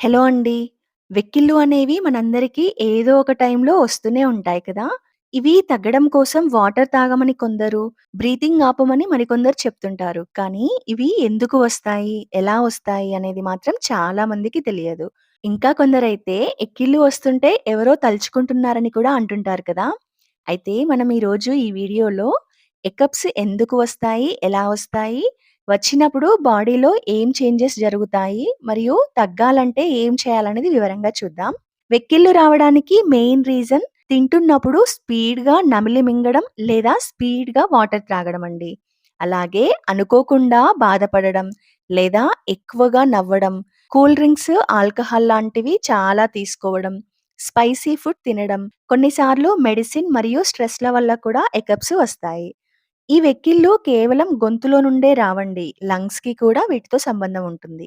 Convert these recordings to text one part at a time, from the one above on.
Hello అండి. వెక్కిళ్ళు అనేవి మనందరికీ ఏదో ఒక టైంలో వస్తూనే ఉంటాయి కదా! ఇవి తగ్గడం కోసం వాటర్ తాగమని కొందరు, బ్రీతింగ్ ఆపమని మరికొందరు చెప్తుంటారు. కానీ ఇవి ఎందుకు వస్తాయి? ఎలా వస్తాయి? అనేది మాత్రం చాలా మందికి తెలియదు. ఇంకా కొందరైతే ఎక్కిళ్ళు వస్తుంటే ఎవరో తలుచుకుంటున్నారని కూడా అంటుంటారు కదా! అయితే మనం ఈరోజు ఈ వీడియోలో ఎకప్స్ ఎందుకు వస్తాయి? ఎలా వస్తాయి? వచ్చినప్పుడు బాడీలో ఏం చేంజెస్ జరుగుతాయి? మరియు తగ్గాలంటే ఏం చేయాలనేది వివరంగా చూద్దాం. వెక్కిళ్ళు రావడానికి మెయిన్ రీజన్ తింటున్నప్పుడు స్పీడ్‌గా నమిలి మింగడం లేదా స్పీడ్‌గా వాటర్ త్రాగడం అండి. అలాగే అనుకోకుండా బాధపడడం లేదా ఎక్కువగా నవ్వడం, కూల్ డ్రింక్స్, ఆల్కహాల్ లాంటివి చాలా తీసుకోవడం, స్పైసీ ఫుడ్ తినడం, కొన్నిసార్లు మెడిసిన్ మరియు స్ట్రెస్‌ల వల్ల కూడా ఎకప్స్ వస్తాయి. ఈ వెక్కిళ్ళు కేవలం గొంతులో నుండే రావండి. లంగ్స్‌కి కూడా వీటితో సంబంధం ఉంటుంది.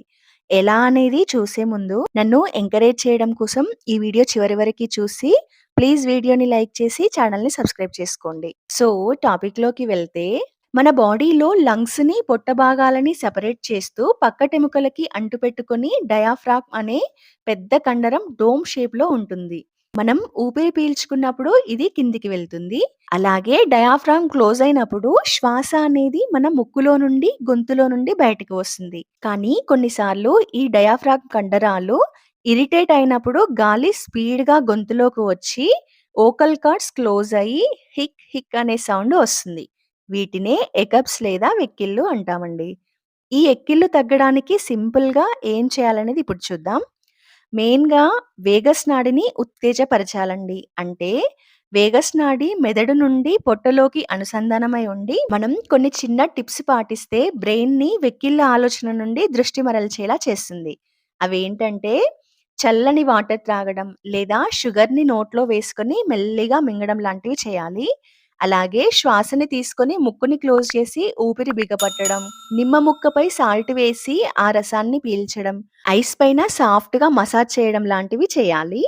ఎలా అనేది చూసే ముందు నన్ను ఎంకరేజ్ చేయడం కోసం ఈ వీడియో చివరి వరకి చూసి ప్లీజ్ వీడియోని లైక్ చేసి ఛానల్‌ని సబ్స్క్రైబ్ చేసుకోండి. సో టాపిక్‌లోకి వెళ్తే మన బాడీలో లంగ్స్‌ని, పొట్ట భాగాలని సెపరేట్ చేస్తూ పక్కటెముకలకి అంటుపెట్టుకొని డయాఫ్రామ్ అనే పెద్ద కండరం డోమ్ షేప్‌లో ఉంటుంది. మనం ఊపిరి పీల్చుకున్నప్పుడు ఇది కిందికి వెళ్తుంది. అలాగే డయాఫ్రామ్ క్లోజ్ అయినప్పుడు శ్వాస అనేది మన ముక్కులో నుండి, గొంతులో నుండి బయటకు వస్తుంది. కానీ కొన్నిసార్లు ఈ డయాఫ్రామ్ కండరాలు ఇరిటేట్ అయినప్పుడు గాలి స్పీడ్‌గా గొంతులోకి వచ్చి ఓకల్ కార్డ్స్ క్లోజ్ అయ్యి హిక్ హిక్ అనే సౌండ్ వస్తుంది. వీటినే ఎకప్స్ లేదా వెక్కిళ్ళు అంటామండి. ఈ ఎక్కిళ్ళు తగ్గడానికి సింపుల్‌గా ఏం చేయాలనేది ఇప్పుడు చూద్దాం. మెయిన్‌గా వేగస్ నాడిని ఉత్తేజపరచాలండి. అంటే వేగస్ నాడి మెదడు నుండి పొట్టలోకి అనుసంధానమై ఉండి, మనం కొన్ని చిన్న టిప్స్ పాటిస్తే బ్రెయిన్‌ని వెక్కిళ్ళ ఆలోచన నుండి దృష్టి మరల్చేలా చేస్తుంది. అవేంటంటే చల్లని వాటర్ త్రాగడం లేదా షుగర్‌ని నోట్లో వేసుకొని మెల్లిగా మింగడం లాంటివి చేయాలి. అలాగే శ్వాసని తీసుకొని ముక్కుని క్లోజ్ చేసి ఊపిరి బిగపట్టడం, నిమ్మ ముక్కపై సాల్ట్ వేసి ఆ రసాన్ని పీల్చడం, ఐస్ పైన సాఫ్ట్గా మసాజ్ చేయడం లాంటివి చేయాలి.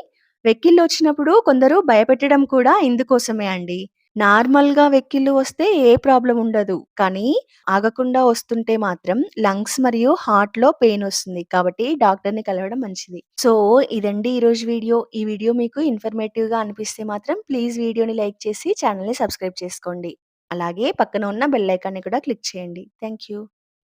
వెక్కిళ్ళు వచ్చినప్పుడు కొందరు భయపెట్టడం కూడా ఇందుకోసమే అండి. నార్మల్‌గా వెక్కిళ్ళు వస్తే ఏ ప్రాబ్లమ్ ఉండదు. కానీ ఆగకుండా వస్తుంటే మాత్రం లంగ్స్ మరియు హార్ట్‌లో పెయిన్ వస్తుంది. కాబట్టి డాక్టర్‌ని కలవడం మంచిది. సో ఇదండి ఈరోజు వీడియో. ఈ వీడియో మీకు ఇన్ఫర్మేటివ్‌గా అనిపిస్తే మాత్రం ప్లీజ్ వీడియోని లైక్ చేసి ఛానల్‌ని సబ్స్క్రైబ్ చేసుకోండి. అలాగే పక్కన ఉన్న బెల్ ఐకాన్‌ని కూడా క్లిక్ చేయండి. Thank you.